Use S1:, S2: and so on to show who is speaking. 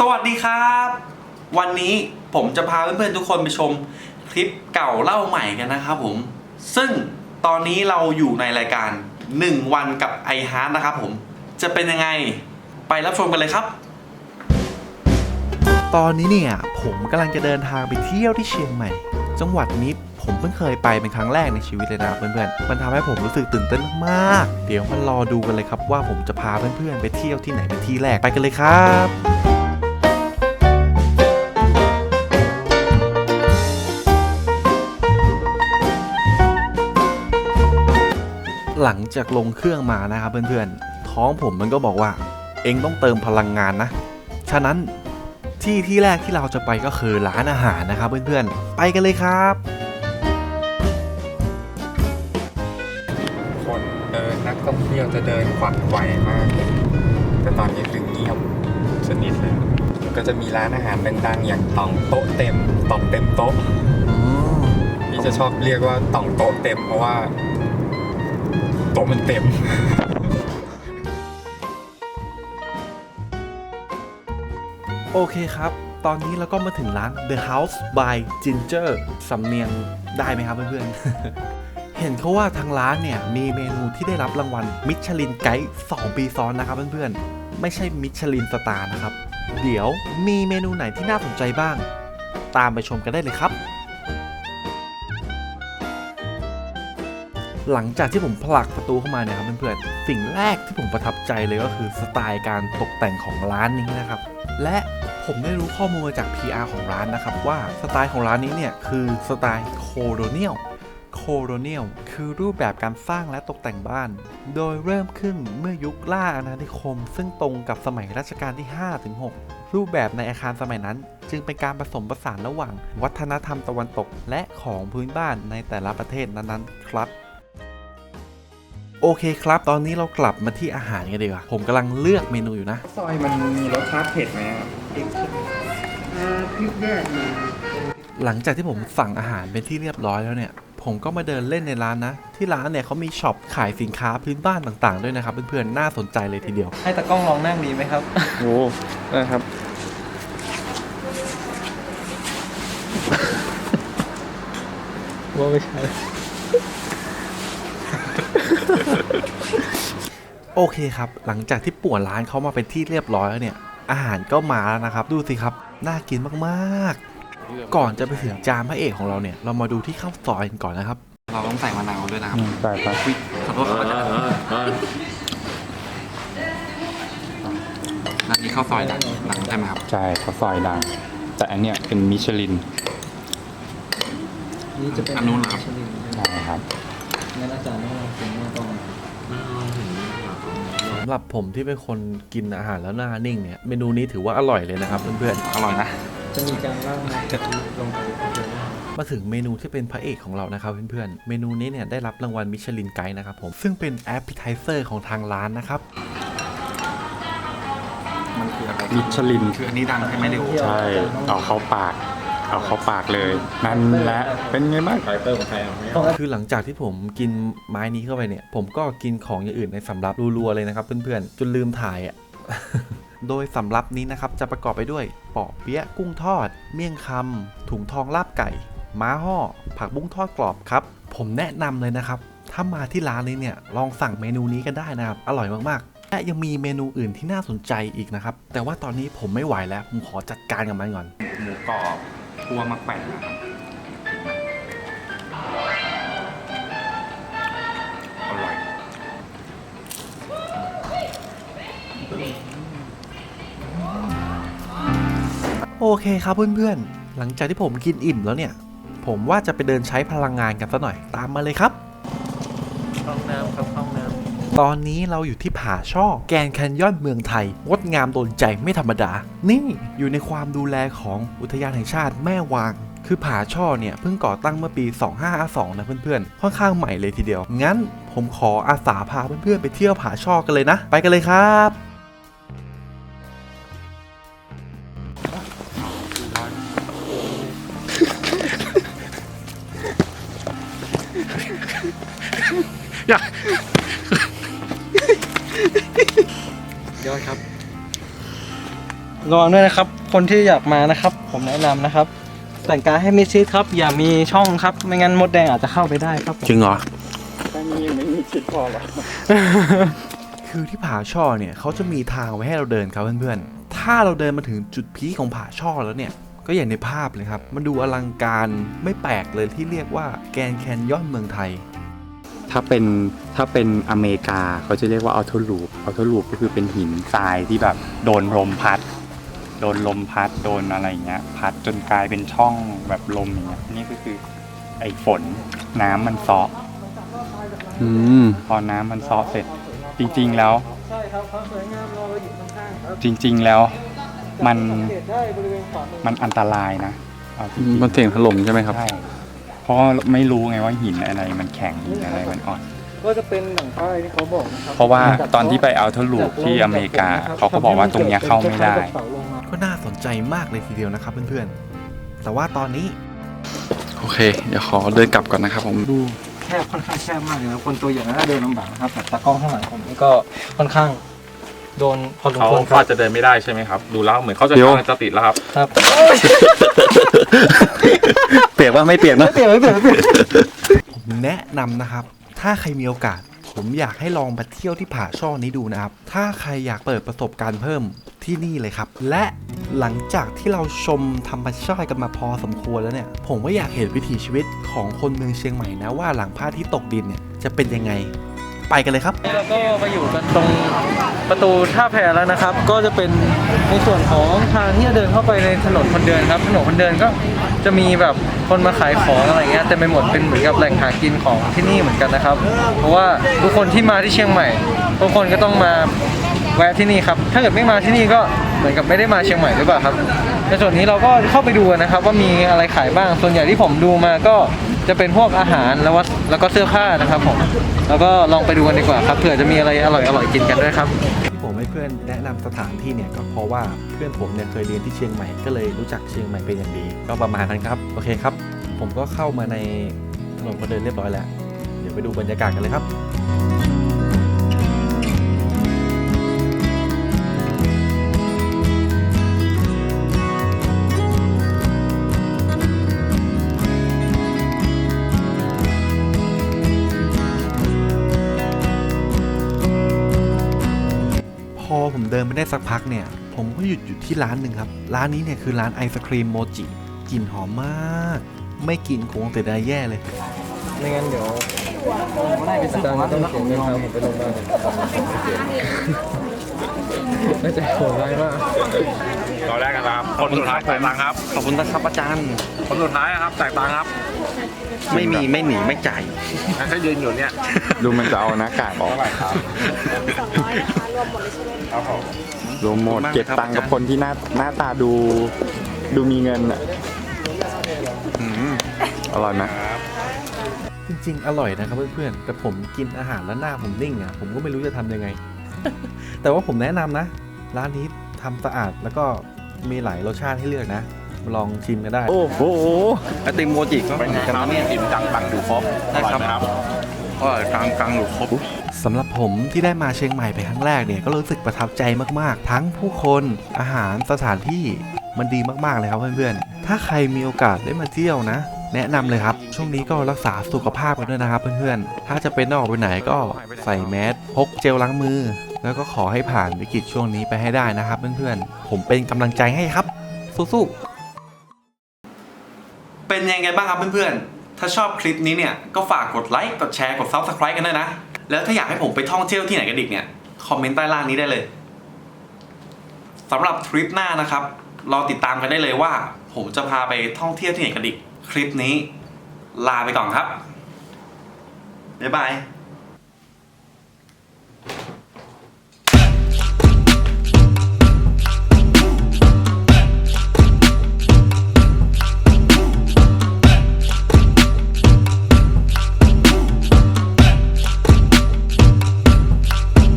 S1: สวัสดีครับ วันนี้ผมจะพาเพื่อนๆทุกคนไปชมคลิปเก่าเล่าใหม่กันนะครับผม ซึ่งตอนนี้เราอยู่ในรายการ 1 วันกับไอฮาร์นะครับผม จะเป็นยังไงไปรับชมกันเลยครับ
S2: ตอนนี้เนี่ยผมกำลังจะเดินทางไปเที่ยวที่เชียงใหม่ จังหวัดนี้ผมเพิ่งเคยไปเป็นครั้งแรกในชีวิตเลยนะเพื่อนๆ มันทำให้ผมรู้สึกตื่นเต้นมาก เดี๋ยวมารอดูกันเลยครับว่าผมจะพาเพื่อนๆไปเที่ยวที่ไหนเป็นที่แรกไปกันเลยครับ หลังจากลงเครื่องมานะครับเพื่อนๆ ท้องผมมันก็บอกว่า เองต้องเติมพลังงานนะ ฉะนั้นที่ที่แรกที่เราจะไปก็คือร้านอาหารนะครับเพื่อนๆ ไปกันเลยครับ
S3: คนเดินนักท่องเที่ยวจะเดินขวักไขวมากเลยแต่ตอนนี้คือเงียบสนิทเลยก็จะมีร้านอาหารดังๆอย่างต่องโต๊ะเต็มต่องเต็มโต๊ะพี่จะชอบเรียกว่าต่องโต๊ะเต็มเพราะว่า โต๊ะมันเต็ม
S2: โอเคครับ ตอนนี้เราก็มาถึงร้าน The House by Ginger สำเนียงได้ไหมครับเพื่อนๆ เห็นเขาว่าทางร้านเนี่ย มีเมนูที่ได้รับรางวัลมิชลินไกด์2ปีซ้อนนะครับเพื่อนๆ ไม่ใช่มิชลินสตาร์นะครับ เดี๋ยวมีเมนูไหนที่น่าสนใจบ้าง ตามไปชมกันได้เลยครับ หลังจากที่ผมผลักประตูเข้ามาเนี่ยครับเพื่อนๆสิ่งแรกที่ผมประทับใจเลยก็คือสไตล์การตกแต่งของร้านนี้นะครับ และผมได้รู้ข้อมูลมาจาก PR ของร้านนะครับ ว่าสไตล์ของร้านนี้เนี่ยคือสไตล์โคโรเนียลโคโรเนียลคือรูปแบบการสร้างและตกแต่งบ้าน โดยเริ่มขึ้นเมื่อยุคล่าอาณานิคม ซึ่งตรงกับสมัยรัชกาลที่ 5-6 รูปแบบในอาคารสมัยนั้น จึงเป็นการผสมผสานระหว่าง วัฒนธรรมตะวันตก และของพื้นบ้านในแต่ละประเทศนั้นๆ ครับ โอเคครับ ตอนนี้เรากลับมาที่อาหารกันดีกว่า ผมกำลังเลือกเมนูอยู่นะ
S3: ซอยมันมีรสชาติเผ็ดไหมครับ
S4: พริกแยกมา
S2: หลังจากที่ผมสั่งอาหารเป็นที่เรียบร้อยแล้วเนี่ย ผมก็มาเดินเล่นในร้านนะ ที่ร้านเนี่ยเขามีช็อปขายสินค้าพื้นบ้านต่างๆ ด้วยนะครับเพื่อนๆ น่าสนใจเลยทีเดียว
S1: ให้ตากล้องลองนั่งดีไหมครับ
S3: โอ้นะครับ ว่าไม่ใช่
S2: โอเคครับ หลังจากที่ป่วนร้านเขามาเป็นที่เรียบร้อยแล้วเนี่ย อาหารก็มาแล้วนะครับ ดูสิครับ น่ากินมากๆ ก่อนจะไปถึงจานพระเอกของเราเนี่ย เรามาดูที่ข้าวซอยกันก่อนนะครับ
S1: เราต้องใส่มะนาวด้วยนะครับ
S3: ใช่ครับ
S1: อุ๊ยขอโทษครับอาจารย์ร้านนี้ข้าวซอยดังดังใช่ไหมครับ
S3: ใช่ข้าวซอยดัง แต่อันเนี้ยเป็นมิชลิน
S4: นี่จะเป็น
S1: อันนู้นเหรอครับ
S4: ชลิน
S3: ใช่ครับ
S4: งั้นอาจารย์ต้องลองกินว่าต้อง
S2: สำหรับผมที่เป็นคนกินอาหารแล้วหน้านิ่งเนี่ยเมนูนี้ถือว่าอร่อยเลยนะครับเพื่อนๆ
S1: อร่อยนะ
S4: จะมีการราดน้ำกะทิลงไปเยอะมาก
S2: มาถึงเมนูที่เป็นพระเอกของเรานะครับเพื่อนๆ เมนูนี้เนี่ยได้รับรางวัลมิชลินไกด์นะครับผม ซึ่งเป็นแอปเปิลไทเซอร์ของทางร้านนะครับ
S1: มันคืออะไร
S3: มิชลิน
S1: คืออันนี้ดังใช่ไหมเดี๋ยว
S3: ใช่เอาเข้าปาก เอาเข้าปากเลยนั่นแหละเป็นไงบ้างคาแรคเตอร์ของใครอะ
S2: คือหลังจากที่ผมกินไม้นี้เข้าไปเนี่ย ผมก็กินของอย่างอื่นในสำรับรัวๆเลยนะครับเพื่อนๆจนลืมถ่ายอะ โดยสำรับนี้นะครับจะประกอบไปด้วยปอกเปี๊ยะกุ้งทอด เมี่ยงคำถุงทองลาบไก่ ม้าห่อ ผักบุ้งทอดกรอบครับ ผมแนะนำเลยนะครับ ถ้ามาที่ร้านนี้เนี่ยลองสั่งเมนูนี้กันได้นะครับ อร่อยมากๆ และยังมีเมนูอื่นที่น่าสนใจอีกนะครับ แต่ว่าตอนนี้ผมไม่ไหวแล้ว ผมขอจัดการกับมันก่อน
S1: หมูกรอบ คั่วมะแขวนะครับอร่อย
S2: โอเคครับเพื่อนๆ หลังจากที่ผมกินอิ่มแล้วเนี่ย ผมว่าจะไปเดินใช้พลังงานกันสักหน่อยตามมาเลยครับ
S4: ห้องน้ำครับห้อง
S2: ตอนนี้เราอยู่ที่ผาช่อแกนแคนยอนเมืองไทย งดงามโดนใจไม่ธรรมดา นี่อยู่ในความดูแลของอุทยานแห่งชาติแม่วางคือผาช่อเนี่ยเพิ่งก่อตั้งเมื่อปี 2552 นะเพื่อนๆ ค่อนข้างใหม่เลยทีเดียว งั้นผมขออาสาพาเพื่อนๆ ไปเที่ยวผาช่อกันเลยนะ ไปกันเลยครับ
S1: ยอดครับ
S4: ระวังด้วยนะครับ คนที่อยากมานะครับ ผมแนะนำนะครับ แต่งกายให้มิดชิดครับ อย่ามีช่องครับ ไม่งั้นมดแดงอาจจะเข้าไปได้ครับผม
S1: จริงเหรอ
S3: แค่นี้ยังไม่มีชิดพอหรอ
S2: คือที่ผาช่อเนี่ยเขาจะมีทางไว้ให้เราเดินครับเพื่อนๆ ถ้าเราเดินมาถึงจุดพีคของผาช่อแล้วเนี่ย ก็อย่างในภาพเลยครับ มันดูอลังการไม่แปลกเลยที่เรียกว่าแกรนด์แคนยอนเมืองไทย
S3: ถ้าเป็นถ้าเป็นอเมริกาเขาจะเรียกว่าอัลโทลูปอัลโทลูปก็คือเป็นหินทรายที่แบบโดนลมพัด โดนลมพัดโดนอะไรอย่างเงี้ย พัดจนกลายเป็นช่องแบบลมอย่างเงี้ยนี่ก็คือไอ้ฝนน้ำมันเซาะ
S2: อืม
S3: พอน้ำมันเซาะเสร็จ จริง ๆแล้ว
S4: ใช่ครับความสวยงามเราอยู่ข้างๆครับ
S3: จริง ๆแล้ว มัน
S4: สังเกตได้บริเวณขวามือ
S3: มันอันตรายนะเอาจริงๆ
S2: มันเสียงถล่มใช่ไหมครับ
S3: ใช่ เพราะไม่รู้ไงว่าหินอะไรมันแข็งหินอะไรมันอ่อน
S4: ก็จะเป็นหนังป้ายที่เขาบอกนะครับ
S3: เพราะว่าตอนที่ไปอัลโทลูปที่อเมริกา เขาก็บอกว่าตรงเนี้ยเข้าไม่ได้
S2: ก็น่าสนใจมากเลยทีเดียวนะครับเพื่อนๆ แต่ว่าตอนนี้โอเค เดี๋ยวขอเดินกลับก่อนนะครับผม
S4: ดูแคบค่อนข้างแคบมากเลยนะคนตัวใหญ่น่าเดินลำบากนะครับแต่ตากล้องข้างหลังผมนี่ก็ค่อนข้างโดนพอสม
S5: เขา
S4: ควรค
S5: ก็
S4: รับ
S5: จะเดินไม่ได้ใช่ไหมครับ ดูแล้วเหมือนเขาจะ
S2: เดี๋ยว
S5: กำลังจะติดแล้วครับ
S4: ครับ
S2: เปียกว่าไม่เปียกนะ
S4: ไม่เปลี่ยนไม่เปลี่ยนไม่เปลี่ยน
S2: ผมแนะนำนะครับ ถ้าใครมีโอกาส ผมอยากให้ลองมาเที่ยวที่ผาช่อนี้ดูนะครับ ถ้าใครอยากเปิดประสบการณ์เพิ่มที่นี่เลยครับ และหลังจากที่เราชมธรรมชาติกันมาพอสมควรแล้วเนี่ย ผมก็อยากเห็นวิถีชีวิตของคนเมืองเชียงใหม่นะว่าหลังพระอาทิตย์ตกดินเนี่ยจะเป็นยังไง ไปกันเลยครับ
S4: เราก็มาอยู่กันตรงประตูท่าแพแล้วนะครับ ก็จะเป็นในส่วนของทางที่จะเดินเข้าไปในถนนคนเดินครับ ถนนคนเดินก็จะมีแบบคนมาขายของอะไรเงี้ยเต็มไปหมดเป็นเหมือนกับแหล่งหากินของที่นี่เหมือนกันนะครับ เพราะว่าทุกคนที่มาที่เชียงใหม่ทุกคนก็ต้องมาแวะที่นี่ครับ ถ้าเกิดไม่มาที่นี่ก็ มือนกับไม่ได้มาเชียงใหม่หรือเปล่าครับในส่วนนี้เราก็เข้าไปดูนะครับว่ามีอะไรขายบ้าง ส่วนใหญ่ที่ผมดูมาก็จะเป็นพวกอาหารแล้วว่าแล้วก็เสื้อผ้านะครับผมแล้วก็ลองไปดูกันดีกว่าครับเผื่อจะมีอะไรอร่อยอร่อยๆกินกันด้วยครับ
S2: ที่ผมให้เพื่อนแนะนำสถานที่เนี่ยก็เพราะว่าเพื่อนผมเนี่ยเคยเรียนที่เชียงใหม่ก็เลยรู้จักเชียงใหม่เป็นอย่างดี ก็ประมาณนั้นครับโอเคครับ ผมก็เข้ามาในถนนคนเดินเรียบร้อยแล้ว เดี๋ยวไปดูบรรยากาศกันเลยครับ ผมเดินไปได้สักพักเนี่ย ผมก็หยุดอยู่ที่ร้านหนึ่งครับ ร้านนี้เนี่ยคือร้านไอศครีมโมจิกลิ่นหอมมาก ไม่กินคงแต่ได้แย่เลย
S4: ไม่งั้นเดี๋ยวอาจารย์ก็ต้องเขียนเงินครับผมไปลงบ้านน่าจะโหดร้ายมาก
S5: ตอนแรกนะครับ คนสุดท้ายจ่ายตังค์ครับ
S1: ขอบคุณนะครับอาจารย์
S5: คนสุดท้ายนะครับจ่ายตังค์ครับ
S1: ไม่มีไม่หนีไม่จ่าย
S5: แค่ยืนอยู่เนี่ย
S3: ดูมันจะเอาหน้ากากออก
S5: เท่าไหร่ ครับครับผม
S3: รวมหมด
S1: ขอบคุณมาก
S3: เก็บ
S1: ครับ
S3: ตังค์กับ
S1: อาจารย์
S3: คนที่หน้าหน้าตาดูดูมีเงินอะอร่อยไหม
S2: จริง ๆ อร่อยนะครับเพื่อนๆ แต่ผมกินอาหารแล้วหน้าผมนิ่งอะ ผมก็ไม่รู้จะทำยังไง แต่ว่าผมแนะนำนะ ร้านนี้ทำสะอาดแล้วก็มีหลายรสชาติให้เลือกนะมาลองชิมกันได้
S1: โอ้โหไอติมโมจิก็
S5: เป็นไง
S1: กัน
S5: ครับ
S1: นะเนี่ย
S5: อิ่มจังตังค์ดูครบอร่อยไหมครับ
S1: ก็กลางกลางหลุดครบ
S2: สำหรับผมที่ได้มาเชียงใหม่เป็นครั้งแรกเนี่ยก็รู้สึกประทับใจมากๆ ทั้งผู้คนอาหารสถานที่มันดีมากๆเลยครับเพื่อนๆ ถ้าใครมีโอกาสได้มาเที่ยวนะ แนะนำเลยครับ ช่วงนี้ก็รักษาสุขภาพกันด้วยนะครับเพื่อนๆ ถ้าจะเป็นออกไปไหนก็ใส่แมสพกเจลล้างมือ แล้วก็ขอให้ผ่านวิกฤตช่วงนี้ไปให้ได้นะครับเพื่อนๆ ผมเป็นกำลังใจให้ครับ สู้ๆ
S1: เป็นยังไงบ้างครับเพื่อนๆ ถ้าชอบคลิปนี้เนี่ยก็ฝากกดไลค์ กดแชร์ กด Subscribe กันด้วยนะ แล้วถ้าอยากให้ผมไปท่องเที่ยวที่ไหนกันอีกเนี่ย คอมเมนต์ใต้ล่างนี้ได้เลยสำหรับทริปหน้านะครับรอติดตามกันได้เลยว่า ผมจะพาไปท่องเที่ยวที่ไหนกันอีก คลิปนี้ ลาไปก่อนครับบ๊ายบาย